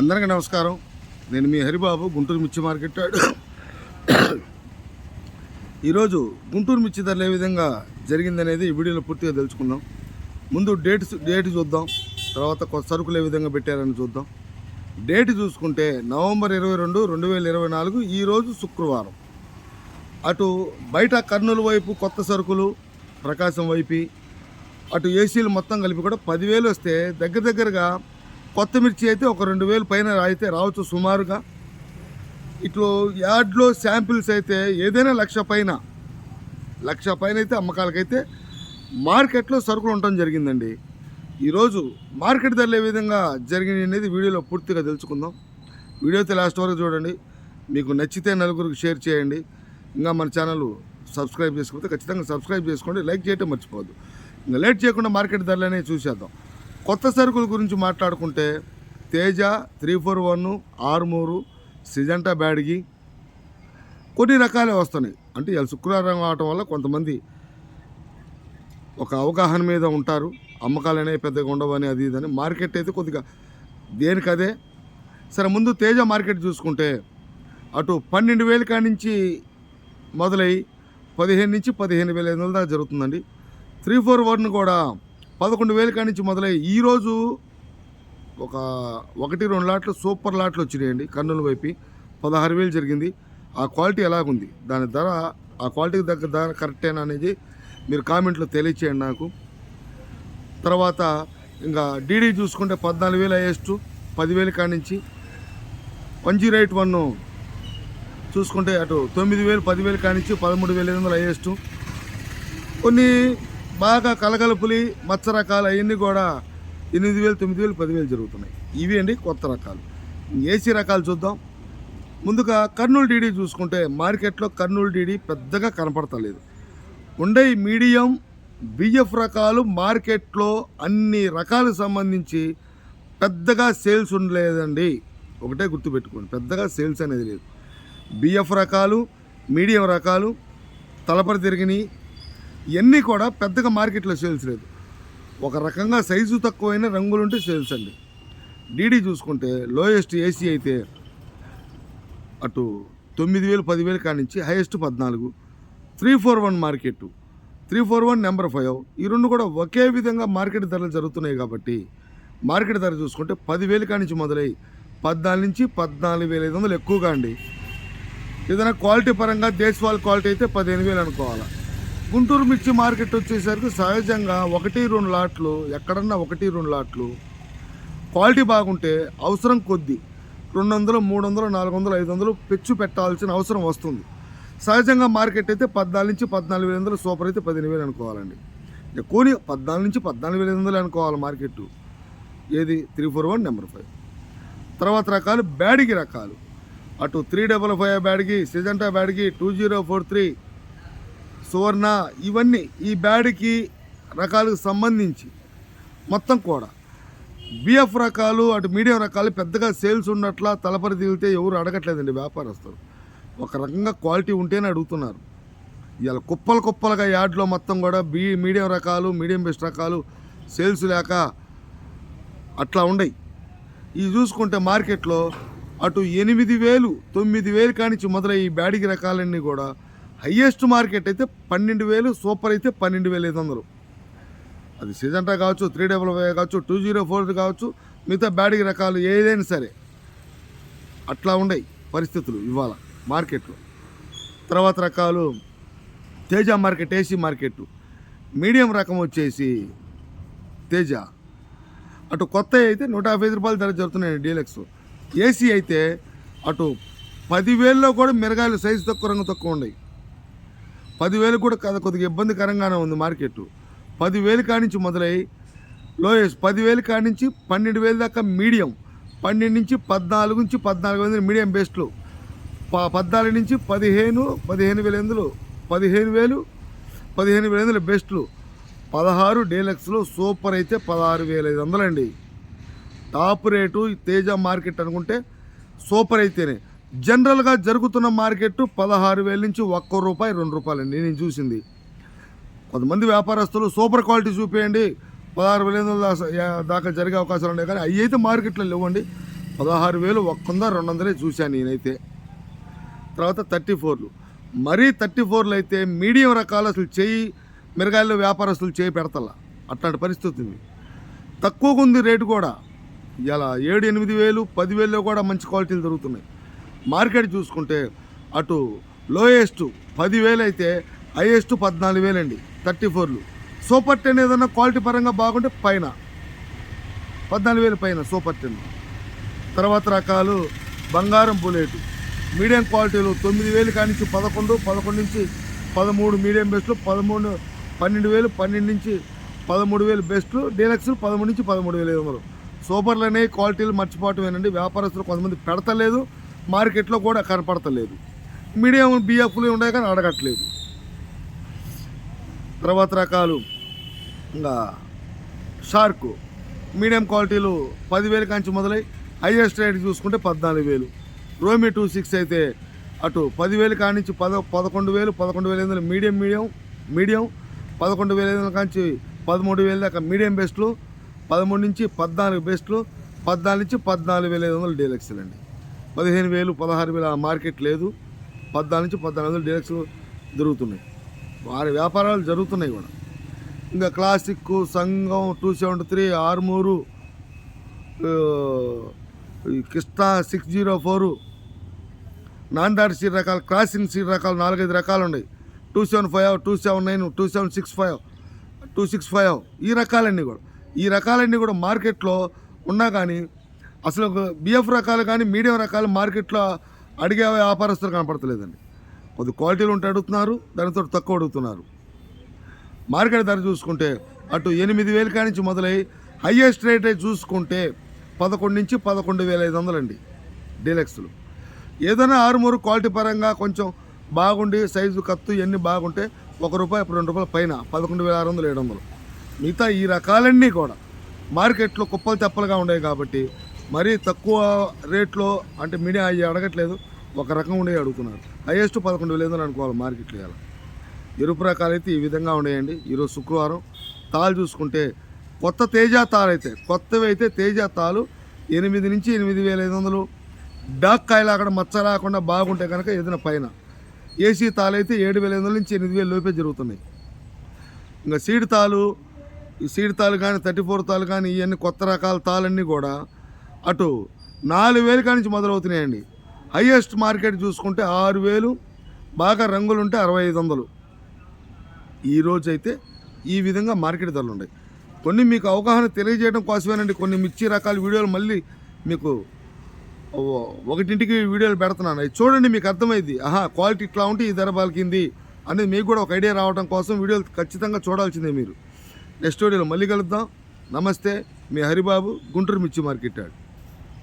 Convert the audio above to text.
అందరికీ నమస్కారం. నేను మీ హరిబాబు గుంటూరు మిర్చి మార్కెట్ ఈరోజు గుంటూరు మిర్చి ధరలు ఏ విధంగా జరిగిందనేది ఈ వీడియోలో పూర్తిగా తెలుసుకుందాం. ముందు డేట్ డేట్ చూద్దాం. తర్వాత కొత్త సరుకులు ఏ విధంగా పెట్టారని చూద్దాం. డేట్ చూసుకుంటే నవంబర్ ఇరవై రెండు రెండు వేల ఇరవై నాలుగు ఈరోజు శుక్రవారం. అటు బయట కర్నూలు వైపు కొత్త సరుకులు ప్రకాశం వైపు అటు ఏసీలు మొత్తం కలిపి కూడా పదివేలు వస్తే దగ్గర దగ్గరగా కొత్త మిర్చి అయితే ఒక రెండు వేలు పైన అయితే రావచ్చు సుమారుగా. ఇట్లు యార్డ్లో శాంపిల్స్ అయితే ఏదైనా లక్ష పైన లక్ష పైన అయితే అమ్మకాలకైతే మార్కెట్లో సరుకులు ఉండటం జరిగిందండి. ఈరోజు మార్కెట్ ధరలు ఏ విధంగా జరిగింది అనేది వీడియోలో పూర్తిగా తెలుసుకుందాం. వీడియో అయితే లాస్ట్ వరకు చూడండి. మీకు నచ్చితే నలుగురికి షేర్ చేయండి. ఇంకా మన ఛానల్ సబ్స్క్రైబ్ చేసుకుంటే ఖచ్చితంగా సబ్స్క్రైబ్ చేసుకోండి. లైక్ చేయటం మర్చిపోవద్దు. ఇంకా లేట్ చేయకుండా మార్కెట్ ధరలు అనేవి చూసేద్దాం. కొత్త సరుకుల గురించి మాట్లాడుకుంటే తేజ త్రీ ఫోర్ వన్ ఆరుమూరు సిజంటా బ్యాడ్గి కొన్ని రకాలే వస్తున్నాయి. అంటే ఇలా శుక్రవారం అవటం వల్ల కొంతమంది ఒక అవగాహన మీద ఉంటారు. అమ్మకాలు అనేవి పెద్దగా ఉండవని అది ఇదని మార్కెట్ అయితే కొద్దిగా దేనికదే సరే ముందు తేజ మార్కెట్ చూసుకుంటే అటు పన్నెండు వేల కాడి నుంచి మొదలై పదిహేను నుంచి పదిహేను వేల ఐదు వందల దాకా జరుగుతుందండి. త్రీ ఫోర్ వన్ కూడా పదకొండు వేల కాడి నుంచి మొదలై ఈరోజు ఒక ఒకటి రెండు లాట్లు సూపర్ లాట్లు వచ్చినాయండి. కర్నూలు వైపు పదహారు వేలు జరిగింది. ఆ క్వాలిటీ ఎలాగుంది? దాని ధర ఆ క్వాలిటీకి దగ్గర ధర కరెక్టేనా అనేది మీరు కామెంట్లో తెలియచేయండి నాకు. తర్వాత ఇంకా డీడీ చూసుకుంటే పద్నాలుగు వేలు హైయెస్ట్ పదివేలు కాడి నుంచి వన్ జీరో ఎయిట్ వన్ చూసుకుంటే అటు తొమ్మిది వేలు పదివేలు కాడి నుంచి పదమూడు వేల ఐదు వందలు హైయెస్ట్. కొన్ని బాగా కలగలుపులి మచ్చ రకాలు అవన్నీ కూడా ఎనిమిది వేలు తొమ్మిది వేలు పదివేలు జరుగుతున్నాయి. ఇవి అండి కొత్త రకాలు. ఏసీ రకాలు చూద్దాం. ముందుగా కర్నూలు డీడీ చూసుకుంటే మార్కెట్లో కర్నూలు డీడీ పెద్దగా కనపడతలేదు. ఉండే మీడియం బిఎఫ్ రకాలు మార్కెట్లో అన్ని రకాలకు సంబంధించి పెద్దగా సేల్స్ ఉండలేదండి. ఒకటే గుర్తుపెట్టుకోండి పెద్దగా సేల్స్ అనేది లేదు. బిఎఫ్ రకాలు మీడియం రకాలు తలపరి తిరిగినాయి ఇవన్నీ కూడా పెద్దగా మార్కెట్లో సేల్స్ లేదు. ఒక రకంగా సైజు తక్కువైన రంగులుంటే సేల్స్ అండి. డీడీ చూసుకుంటే లోయెస్ట్ ఏసీ అయితే అటు తొమ్మిది వేలు పదివేలు కానించి హైయెస్ట్ పద్నాలుగు. Three four one market three four one number five. ఈ రెండు కూడా ఒకే విధంగా మార్కెట్ ధరలు జరుగుతున్నాయి కాబట్టి మార్కెట్ ధర చూసుకుంటే పదివేలు కానించి మొదలై పద్నాలుగు నుంచి పద్నాలుగు వేల ఐదు వందలు ఎక్కువగా అండి. ఏదైనా క్వాలిటీ పరంగా దేశవాళ క్వాలిటీ అయితే పదిహేను వేలు అనుకోవాలి. గుంటూరు మిర్చి మార్కెట్ వచ్చేసరికి సహజంగా ఒకటి రెండు లాట్లు ఎక్కడన్నా ఒకటి రెండు లాట్లు. క్వాలిటీ బాగుంటే అవసరం కొద్ది. రెండు వందలు మూడు వందలు నాలుగు వందలు ఐదు వందలు పెచ్చు పెట్టాల్సిన అవసరం వస్తుంది. సహజంగా మార్కెట్ అయితే పద్నాలుగు నుంచి పద్నాలుగు వేల వందలు సూపర్ అయితే పదిహేను వేలు అనుకోవాలండి. ఎక్కువని పద్నాలుగు నుంచి పద్నాలుగు వేల ఐదు వందలు అనుకోవాలి మార్కెట్ ఏది? Three four one number five. తర్వాత రకాలు బ్యాడిగి రకాలు. అటు three double five Byadgi Syngenta Byadgi two zero four three Suvarna ఇవన్నీ ఈ బ్యాడ్కి రకాలకు సంబంధించి మొత్తం కూడా. బిఎఫ్ రకాలు అటు మీడియం రకాలు పెద్దగా సేల్స్ ఉన్నట్ల తలపరి దిగితే ఎవరు అడగట్లేదండి వ్యాపారస్తులు. ఒక రకంగా క్వాలిటీ ఉంటేనే అడుగుతున్నారు. ఇవాళ కుప్పలు కుప్పలుగా యార్డ్లో మొత్తం కూడా బీ మీడియం రకాలు మీడియం బెస్ట్ రకాలు సేల్స్ లేక అట్లా ఉండయి. ఇది చూసుకుంటే మార్కెట్లో అటు ఎనిమిది వేలు తొమ్మిది వేలు కానించి మొదలై ఈ బ్యాడిగి రకాలన్నీ కూడా హయ్యెస్ట్ మార్కెట్ అయితే పన్నెండు వేలు సూపర్ అయితే పన్నెండు వేల ఐదు వందలు. అది సిజంటా కావచ్చు త్రీ డబుల్ ఫైవ్ కావచ్చు టూ జీరో ఫోర్ కావచ్చు మిగతా బ్యాటరీ రకాలు ఏదైనా సరే. అట్లా ఉండయి పరిస్థితులు ఇవాళ మార్కెట్లో. తర్వాత రకాలు Teja market AC market. Medium రకం వచ్చేసి తేజ. అటు కొత్త అయితే నూట యాభై ఐదు రూపాయల ధర జరుగుతున్నాయి డీలక్స్. ఏసీ అయితే అటు పదివేల్లో కూడా మిరగాయలు సైజు తక్కువ రంగు తక్కువ ఉన్నాయి. పదివేలు కూడా కదా కొద్దిగా ఇబ్బందికరంగానే ఉంది మార్కెట్ పదివేలు కానించి మొదలై లోయెస్ట్ పదివేలు కానించి పన్నెండు వేలు దాకా మీడియం. పన్నెండు నుంచి పద్నాలుగు నుంచి పద్నాలుగు వందలు మీడియం బెస్ట్లు. ప పద్నాలుగు నుంచి పదిహేను పదిహేను వేల ఎందులు పదిహేను వేలు పదిహేను వేల ఎందులు బెస్ట్లు. పదహారు డీలక్స్లో సూపర్ అయితే పదహారు వేల ఐదు వందలండి. టాప్ రేటు తేజ మార్కెట్ అనుకుంటే సూపర్ అయితేనే. జనరల్గా జరుగుతున్న మార్కెట్ పదహారు వేల నుంచి ఒక్క రూపాయి రెండు రూపాయలండి నేను చూసింది. కొంతమంది వ్యాపారస్తులు సూపర్ క్వాలిటీ చూపేయండి. పదహారు వేల దాకా- దాకా జరిగే అవకాశాలు ఉన్నాయి. కానీ అవి అయితే మార్కెట్లో లేవండి. పదహారు వేలు ఒక్క రెండు వందలే చూశాను నేనైతే. తర్వాత థర్టీ ఫోర్లు. మరీ థర్టీ ఫోర్లు అయితే మీడియం రకాలు అసలు చేయి మిరగాయలు వ్యాపారస్తులు చేయి పెడతల. అట్లాంటి పరిస్థితి ఉంది. తక్కువగా ఉంది రేటు కూడా. ఇలా ఏడు ఎనిమిది వేలు పదివేల్లో కూడా మంచి క్వాలిటీలు దొరుకుతున్నాయి. మార్కెట్ చూసుకుంటే అటు లోయెస్ట్ పదివేలు అయితే హైయెస్ట్ పద్నాలుగు వేలండి థర్టీ ఫోర్లు. సూపర్ టెన్ ఏదన్నా క్వాలిటీ పరంగా బాగుంటే పైన. పద్నాలుగు వేలు పైన సూపర్ టెన్. తర్వాత రకాలు బంగారం బుల్లెట్ మీడియం క్వాలిటీలు తొమ్మిది వేలు కానించి పదకొండు పదకొండు నుంచి పదమూడు మీడియం బెస్ట్లు పదమూడు పన్నెండు వేలు పన్నెండు నుంచి పదమూడు వేలు బెస్ట్లు డీలక్స్ పదమూడు నుంచి పదమూడు వేలు ఐదు వందలు సూపర్లు అనేవి క్వాలిటీలు మర్చిపోవటమేనండి వ్యాపారస్తులు కొంతమంది పెడతలేదు. మార్కెట్లో కూడా కనపడతలేదు. మీడియం బియ్యపులు ఉన్నాయి కానీ అడగట్లేదు. తర్వాత రకాలు. ఇంకా షార్క్. మీడియం క్వాలిటీలు పదివేలు కంచి మొదలై హైయెస్ట్ రేట్ చూసుకుంటే పద్నాలుగు వేలు. రోమి టూ సిక్స్ అయితే అటు పదివేలు కానించి పద పదకొండు వేలు పదకొండు వేల ఐదు మీడియం మీడియం మీడియం పదకొండు వేల ఐదు వందల కాంచి పదమూడు వేల దాకా మీడియం బెస్ట్లు పదమూడు నుంచి పద్నాలుగు బెస్ట్లు పద్నాలుగు నుంచి పద్నాలుగు వేల ఐదు వందలు డీలక్స్లు అండి. పదిహేను వేలు పదహారు వేల మార్కెట్ లేదు. పద్నాలుగు నుంచి పద్నాలుగు వందలు డీలక్స్ దొరుకుతున్నాయి వారి వ్యాపారాలు జరుగుతున్నాయి కూడా. ఇంకా క్లాసిక్ సంఘం టూ సెవెంటీ త్రీ ఆర్మూరు ఆ, కృష్ణా సిక్స్ జీరో ఫోరు నాందాడి సీడ్ రకాలు క్రాసింగ్ సీడ్ రకాలు నాలుగైదు రకాలు ఉన్నాయి. Two seven five two seven nine two seven six five two six five ఈ రకాలన్నీ కూడా. ఈ రకాలన్నీ కూడా మార్కెట్లో ఉన్నా కానీ అసలు బిఎఫ్ రకాలు కానీ మీడియం రకాలు మార్కెట్లో అడిగే వ్యాపారస్తులు కనపడతలేదండి. కొద్ది క్వాలిటీలు ఉంటే అడుగుతున్నారు దానితో తక్కువ అడుగుతున్నారు. మార్కెట్ ధర చూసుకుంటే అటు ఎనిమిది వేలు కానించి మొదలై హయ్యెస్ట్ రేట్ చూసుకుంటే పదకొండు నుంచి పదకొండు వేల ఐదు వందలండి డీలక్స్లు. ఏదైనా ఆరుమూరు క్వాలిటీ పరంగా కొంచెం బాగుండి సైజు కత్తు ఇవన్నీ బాగుంటే ఒక రూపాయి ఇప్పుడు రెండు రూపాయల పైన పదకొండు వేల ఆరు వందలు ఏడు వందలు. మిగతా ఈ రకాలన్నీ కూడా మార్కెట్లో కుప్పలు తెప్పలుగా ఉండేవి కాబట్టి మరీ తక్కువ రేట్లో అంటే మీడియా అవి అడగట్లేదు ఒక రకం ఉండే అడుగుతున్నారు. హైయెస్ట్ పదకొండు వేల ఐదు వందలు అనుకోవాలి మార్కెట్లో ఇలా ఎరుపు రకాలు అయితే ఈ విధంగా ఉన్నాయండి ఈరోజు శుక్రవారం తాలు చూసుకుంటే కొత్త తేజ తాలు అయితే కొత్తవి అయితే తేజ తాలు ఎనిమిది నుంచి ఎనిమిది వేల ఐదు వందలు. డాక్ కాయలు అక్కడ మచ్చ రాకుండా బాగుంటే కనుక ఏదైనా పైన. ఏసీ తాలు అయితే ఏడు వేల ఐదు వందల నుంచి ఎనిమిది వేల లోపే జరుగుతున్నాయి. ఇంకా సీడ్ తాలు ఈ సీడ్ తాలు కానీ థర్టీ ఫోర్ తాలు కానీ ఇవన్నీ కొత్త రకాల తాళ్ళన్నీ కూడా అటు నాలుగు వేలు కానించి మొదలవుతున్నాయండి. హయ్యెస్ట్ మార్కెట్ చూసుకుంటే ఆరు వేలు బాగా రంగులు ఉంటే అరవై ఐదు వందలు. ఈ అయితే ఈ విధంగా మార్కెట్ ధరలు ఉన్నాయి. కొన్ని మీకు అవగాహన తెలియజేయడం కోసమేనండి. కొన్ని మిర్చి రకాల వీడియోలు మళ్ళీ మీకు ఒకటింటికి వీడియోలు పెడుతున్నాను. అవి చూడండి మీకు అర్థమైంది. ఆహా క్వాలిటీ ఇట్లా ఉంటే ఈ ధర పలికింది అనేది మీకు కూడా ఒక ఐడియా రావడం కోసం వీడియోలు ఖచ్చితంగా చూడాల్సిందే మీరు. నెక్స్ట్ వీడియోలో మళ్ళీ కలుద్దాం. నమస్తే మీ హరిబాబు గుంటూరు మిర్చి మార్కెట్